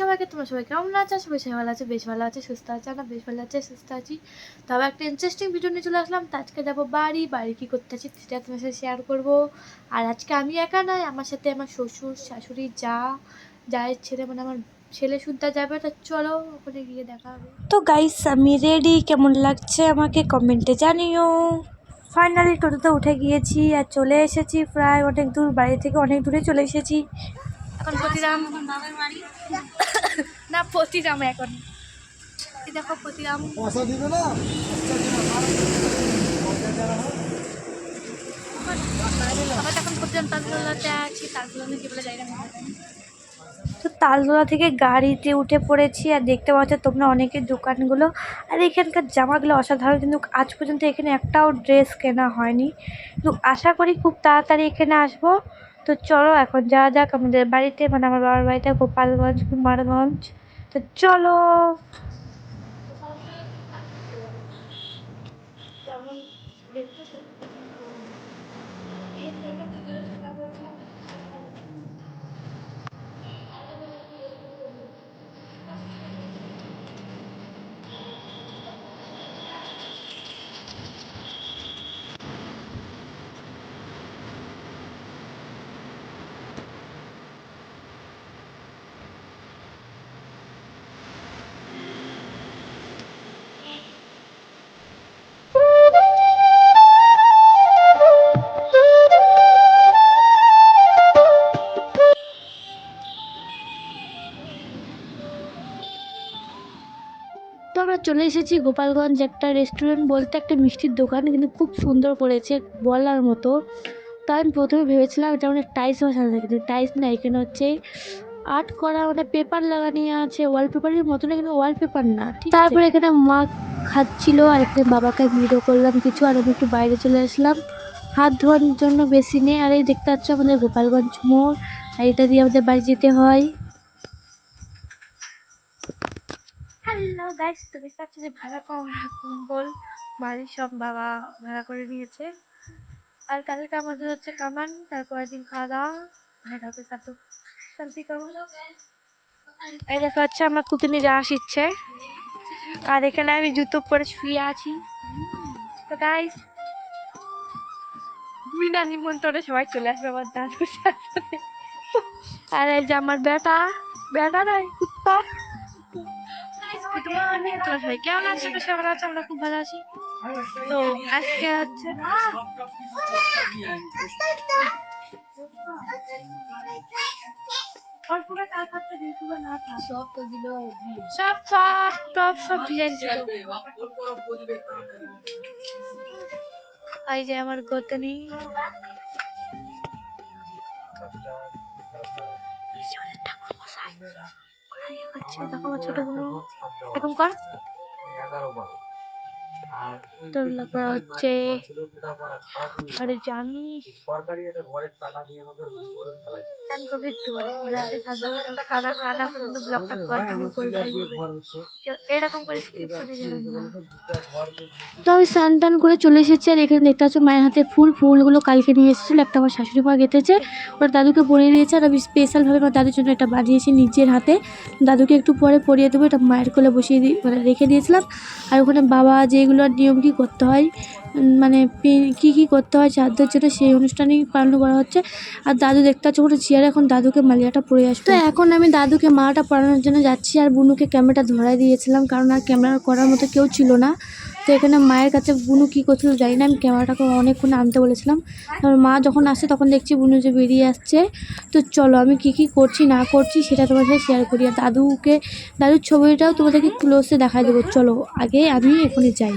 সবাইকে তোমরা সবাই কেমন আছো? সবাই সবাই ভালো আছে বেশ ভালো আছে সুস্থ আছে না বেশ ভালো আছে সুস্থ আছি। তবে একটা ইন্টারেস্টিং ভিডিও নিয়ে চলে আসলাম। তো আজকে যাব বাড়ি। বাড়ি কী করতে আছি সেটা তোমার সাথে শেয়ার করব। আর আজকে আমি একা নয় আমার সাথে আমার শ্বশুর শাশুড়ি যা যায়ের ছেলে মানে আমার ছেলে শুনতে যাবে। তো চলো ওখানে গিয়ে দেখা হবে। তো গাইস আমি রেডি কেমন লাগছে আমাকে কমেন্টে জানিও। ফাইনালি টোটোতে উঠে গিয়েছি আর চলে এসেছি। প্রায় অনেক দূর বাড়ি থেকে অনেক দূরে চলে এসেছি। এখন প্রতিরাম। না প্রতিরাম এখন। এই দেখো প্রতিরাম। পয়সা দিবে না? আবার এখন প্রতিরাম তালতলাতে আছি কি বলে তো তালতলা থেকে গাড়িতে উঠে পড়েছি আর দেখতে পাচ্ছ তোমরা অনেকের দোকানগুলো। আর এখানকার জামাগুলো অসাধারণ কিন্তু আজ পর্যন্ত এখানে একটাও ড্রেস কেনা হয়নি। কিন্তু আশা করি খুব তাড়াতাড়ি এখানে আসব। তো চলো এখন যাওয়া যাক আমাদের বাড়িতে মানে আমার বাবার বাড়িতে গোপালগঞ্জ কুমারগঞ্জ। তো চলো। চলে এসেছি গোপালগঞ্জ একটা রেস্টুরেন্ট বলতে একটা মিষ্টির দোকান, কিন্তু খুব সুন্দর করেছে, বলার মতো। তাই আমি প্রথমে ভেবেছিলাম এটা মানে টাইলস বসানো থাকে কিন্তু টাইলস না, এখানে হচ্ছে আর্ট করা মানে পেপার লাগানো আছে ওয়ালপেপারের মতো না কিন্তু ওয়ালপেপার না, ঠিক তারপরে এখানে মা খাচ্ছিল, আর এখানে বাবাকে ভিডিও করলাম কিছু, আর আমি একটু বাইরে চলে আসলাম। হাত ধোয়ার জন্য বেশি নেই, আর এই দেখতে পাচ্ছ আমাদের গোপালগঞ্জ মোড়, আর এটা দিয়ে আমাদের বাড়ি যেতে হয়। হ্যালো গাইস তো দেখতে পাচ্ছ যে ভাড়া কম্বল, বাড়ির সব বাবা ভাড়া করে নিয়েছে। আর কালকে আমাদের হচ্ছে কামান তারপরের দিন খাওয়া দাওয়া, ভাড়া হবে সাথে শান্তি করব এই দেখা হচ্ছে আমার কুকুনি যাওয়া শিখছে আর এখানে আমি জুতো পরে শুয়ে আছি। তো গাইস বিনা নিমন্ত্রণে সবাই চলে আসবে আমার সাথে। আর এই যে আমার বেটা বেটা নয়, কুত্তা। গুড মর্নিং তোমরা সবাই কেমন আছো তো সবাই আছে আমরা খুব ভালো আছি তো আজকে হচ্ছে সব সব সব সব ভিজে দিছিল এই যে আমার গোতনি দেখো আমার ছোট বোন। এরকম কর তোর লাগা হচ্ছে। আরে জানি সরকারি একটা ঘরের টাকা দিয়ে করে তো আমি স্নান টান করে চলে এসেছি আর এখানে দেখতে পাচ্ছ মায়ের হাতে ফুল ফুলগুলো কালকে নিয়ে এসেছিল একটা আমার শাশুড়ি মা গেঁথেছে। ওরা দাদুকে পরিয়ে দিয়েছে আর আমি স্পেশালভাবে আমার দাদুর জন্য এটা বানিয়েছি নিজের হাতে। দাদুকে একটু পরে পরিয়ে দেবো এটা মায়ের কোলে বসিয়ে দিই মানে রেখে দিয়েছিলাম। আর ওখানে বাবা যেগুলো নিয়ম কী করতে হয় মানে কী কী করতে হয় শ্রাদ্ধের জন্য সেই অনুষ্ঠানেই পালন করা হচ্ছে। আর দাদু দেখতে পাচ্ছ ওখানে চেয়ারে এখন দাদুকে মালিয়াটা পরে আসবে। তো এখন আমি দাদুকে মালাটা পরানোর জন্য যাচ্ছি আর বুনুকে ক্যামেরাটা ধরাই দিয়েছিলাম, কারণ আর ক্যামেরা করার মতো কেউ ছিল না। তো এখানে মায়ের কাছে বুনু কী করছিল জানি না, আমি ক্যামেরাটাকে অনেকক্ষণ আনতে বলেছিলাম। তারপর মা যখন আসছে তখন দেখছি বুনু যে বেরিয়ে আসছে। তো চলো আমি কী কী করছি না করছি সেটা তোমার সাথে শেয়ার করি। আর দাদুকে, দাদুর ছবিটাও তোমাদেরকে ক্লোজে দেখাই দেবো। চলো আগে আমি এখনই যাই।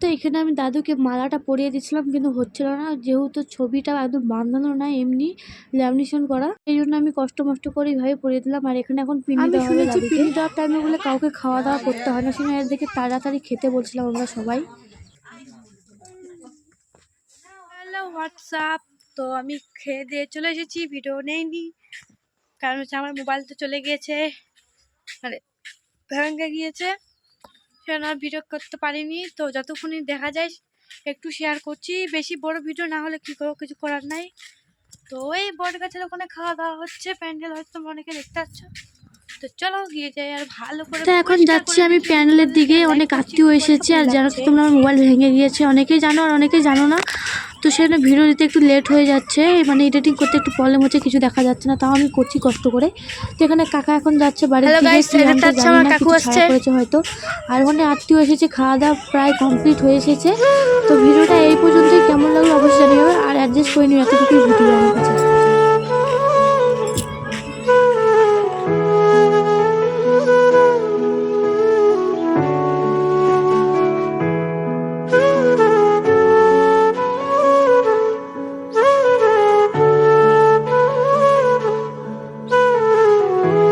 তো এখানে আমি দাদুকে মালাটা পরিয়ে দিচ্ছিলাম কিন্তু হচ্ছিল না। যেহেতু ছবিটা একদম বাঁধানো না এমনি ল্যামিনেশন করা এই জন্য আমি কষ্ট মষ্ট করে এইভাবে পরিয়ে দিলাম। আর এখানে এখন দেওয়া শুনেছি। পিন্ডি দেওয়ার টাইমে বলে কাউকে খাওয়া দাওয়া করতে হয় না। শুনে এর দিকে তাড়াতাড়ি খেতে বলছিলাম আমরা সবাই। হ্যালো হোয়াটসঅ্যাপ তো আমি খেয়ে দিয়ে চলে এসেছি ভিডিও নেইনি। কারণ হচ্ছে আমার মোবাইল তো চলে গিয়েছে। আরে ভেঙে গিয়েছে। সেজন্য আর ভিডিও করতে পারিনি। তো যতক্ষণই দেখা যায় একটু শেয়ার করছি। বেশি বড় ভিডিও না হলে কি করব কিছু করার নাই। তো এই বট গাছের ওখানে খাওয়া দাওয়া হচ্ছে। প্যান্ডেল হয়তো তোমরা অনেকে দেখতে পাচ্ছ তো চলো গিয়ে যাই আর ভালো করে তো এখন যাচ্ছি আমি প্যান্ডেলের দিকে। অনেক আত্মীয় এসেছে। আর জানো তো তোমরা আমার মোবাইল ভেঙে গিয়েছে অনেকেই জানো আর অনেকেই জানো না। তো সেখানে ভিডিও দিতে একটু লেট হয়ে যাচ্ছে মানে এডিটিং করতে একটু প্রবলেম হচ্ছে কিছু দেখা যাচ্ছে না তাও আমি করছি কষ্ট করে। তো এখানে কাকা এখন যাচ্ছে বাড়ির করেছে হয়তো। আর ওখানে আত্মীয় এসেছে খাওয়া দাওয়া প্রায় কমপ্লিট হয়ে এসেছে। তো ভিডিওটা এই পর্যন্তই কেমন লাগল অবশ্যই জানিও আর অ্যাডজাস্ট করে নিও এতটুকুই ভিডিও আমার কাছে।